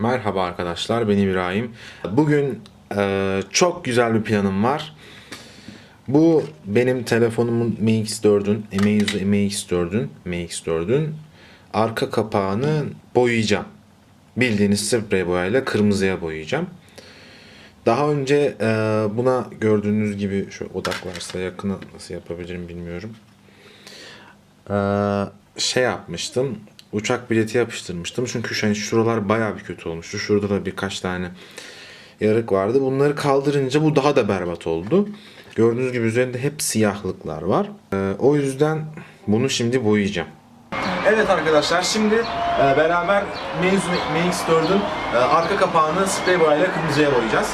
Merhaba arkadaşlar, ben İbrahim. Bugün e, çok güzel bir planım var. Bu benim telefonumun MX4'ün, Meizu MX4'ün, MX4'ün arka kapağını boyayacağım. Bildiğiniz sprey boyayla kırmızıya boyayacağım. Daha önce e, buna gördüğünüz gibi şu odaklarsa yakına nasıl yapabilirim bilmiyorum. Ee, şey yapmıştım. Uçak bileti yapıştırmıştım. Çünkü şu an şuralar bayağı bir kötü olmuştu. Şurada da birkaç tane yarık vardı. Bunları kaldırınca bu daha da berbat oldu. Gördüğünüz gibi üzerinde hep siyahlıklar var. Ee, o yüzden bunu şimdi boyayacağım. Evet arkadaşlar şimdi e, beraber Meizu MX4'ün e, arka kapağını sprey boyayla kırmızıya boyayacağız.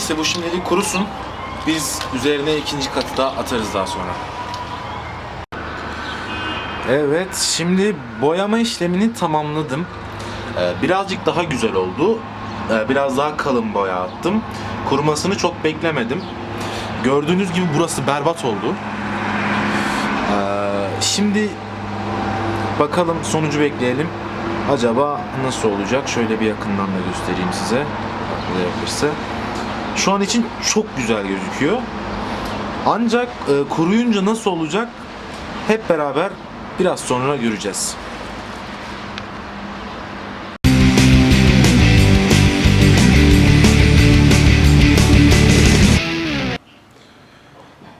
Neyse bu şimdilik kurusun. Biz üzerine ikinci katı da atarız daha sonra. Evet, şimdi boyama işlemini tamamladım. Ee, birazcık daha güzel oldu. Ee, biraz daha kalın boya attım. Kurumasını çok beklemedim. Gördüğünüz gibi burası berbat oldu. Ee, şimdi bakalım sonucu bekleyelim. Acaba nasıl olacak? Şöyle bir yakından da göstereyim size. Yapılırsa. Şu an için çok güzel gözüküyor. Ancak e, kuruyunca nasıl olacak? Hep beraber biraz sonra göreceğiz.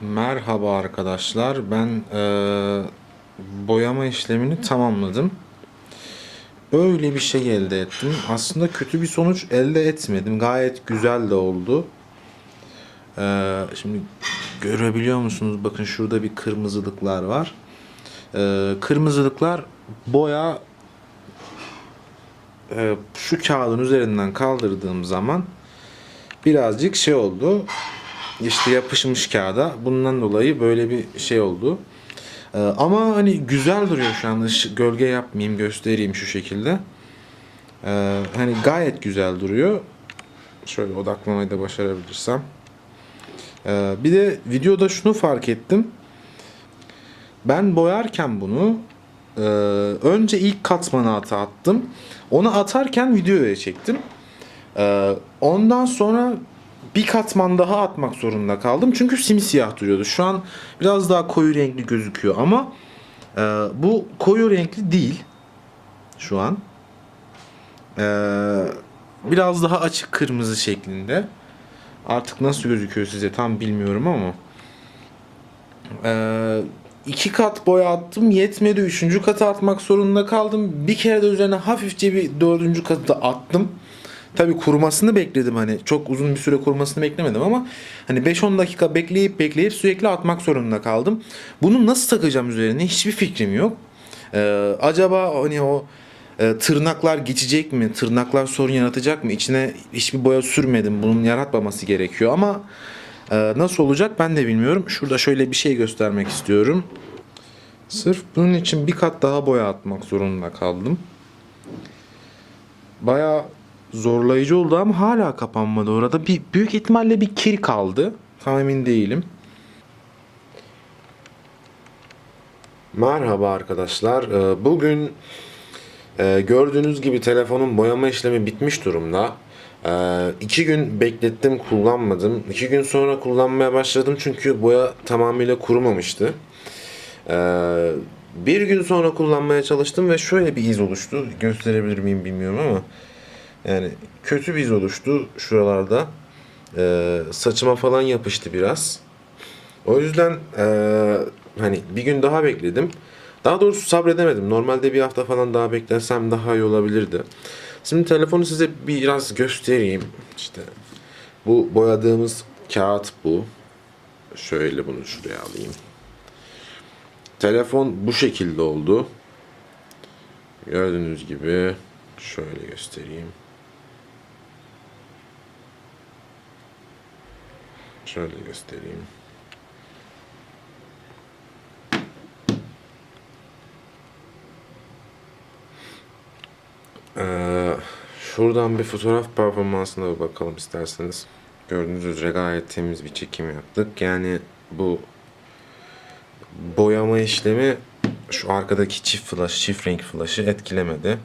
Merhaba arkadaşlar. Ben e, boyama işlemini tamamladım. Böyle bir şey elde ettim. Aslında kötü bir sonuç elde etmedim. Gayet güzel de oldu. Ee, şimdi görebiliyor musunuz? Bakın şurada bir kırmızılıklar var. Ee, kırmızılıklar boya e, şu kağıdın üzerinden kaldırdığım zaman birazcık şey oldu. İşte yapışmış kağıda. Bundan dolayı böyle bir şey oldu. Ee, ama hani güzel duruyor şu anda. Gölge yapmayayım göstereyim şu şekilde. Ee, hani gayet güzel duruyor. Şöyle odaklamayı da başarabilirsem. Ee, bir de videoda şunu fark ettim. Ben boyarken bunu e, önce ilk katmanı ata attım. Onu atarken videoya çektim. Ee, ondan sonra bir katman daha atmak zorunda kaldım. Çünkü simsiyah duruyordu. Şu an biraz daha koyu renkli gözüküyor ama e, bu koyu renkli değil. Şu an. Ee, biraz daha açık kırmızı şeklinde. Artık nasıl gözüküyor size tam bilmiyorum ama. Ee, iki kat boya attım yetmedi. Üçüncü katı atmak zorunda kaldım. Bir kere de üzerine hafifçe bir dördüncü katı da attım. Tabii kurumasını bekledim hani çok uzun bir süre kurumasını beklemedim ama hani 5-10 dakika bekleyip bekleyip sürekli atmak zorunda kaldım. Bunu nasıl takacağım üzerine hiçbir fikrim yok. Ee, acaba hani o e, tırnaklar geçecek mi? Tırnaklar sorun yaratacak mı? İçine hiçbir boya sürmedim. Bunun yaratmaması gerekiyor ama e, nasıl olacak ben de bilmiyorum. Şurada şöyle bir şey göstermek istiyorum. Sırf bunun için bir kat daha boya atmak zorunda kaldım. Bayağı zorlayıcı oldu ama hala kapanmadı orada. Bir büyük ihtimalle bir kir kaldı. Tam emin değilim. Merhaba arkadaşlar. Ee, Bugün e, gördüğünüz gibi telefonun boyama işlemi bitmiş durumda. Ee, iki gün beklettim kullanmadım. İki gün sonra kullanmaya başladım çünkü boya tamamıyla kurumamıştı. Ee, bir gün sonra kullanmaya çalıştım ve şöyle bir iz oluştu. Gösterebilir miyim bilmiyorum ama yani kötü bir iz oluştu şuralarda. Ee, saçıma falan yapıştı biraz. O yüzden eee, hani bir gün daha bekledim. Daha doğrusu sabredemedim. Normalde bir hafta falan daha beklersem daha iyi olabilirdi. Şimdi telefonu size biraz göstereyim. İşte bu boyadığımız kağıt bu. Şöyle bunu şuraya alayım. Telefon bu şekilde oldu. Gördüğünüz gibi şöyle göstereyim. Şöyle göstereyim. Ee, şuradan bir fotoğraf performansına bakalım isterseniz. Gördüğünüz üzere gayet temiz bir çekim yaptık. Yani bu boyama işlemi şu arkadaki çift flash, çift renk flash'ı etkilemedi.